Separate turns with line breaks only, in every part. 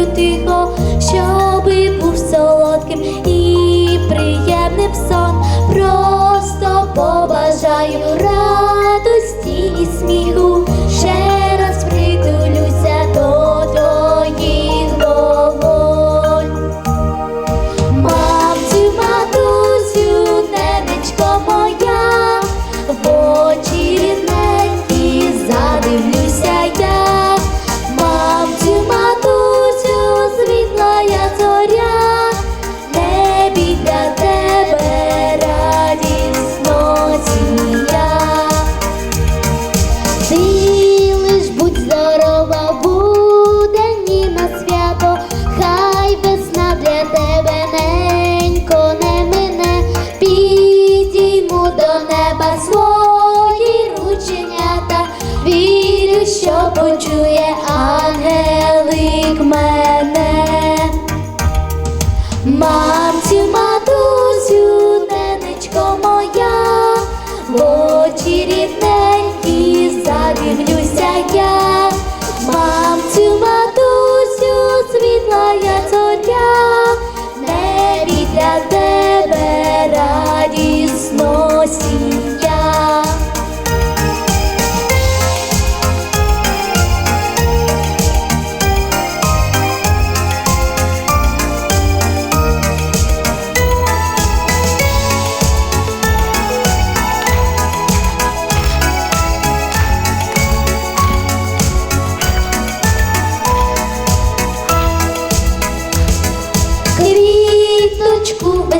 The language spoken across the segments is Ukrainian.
піснею тихо, щоб був солодким і приємним сон. Просто побажаю. раз. Вірю, що почує ангелик мене, мамцю, матусю, ненечко моя, в очі рідненькі задивлюся я.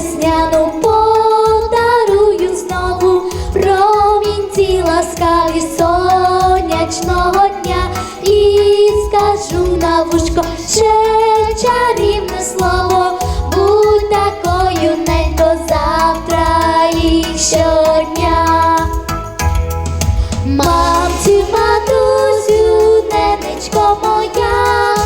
весняну подарую знову промінці ласкаві сонячного дня і скажу на вушко ще чарівне слово, будь такою ненько завтра і щодня. Мамці, матусю, ненечко моя.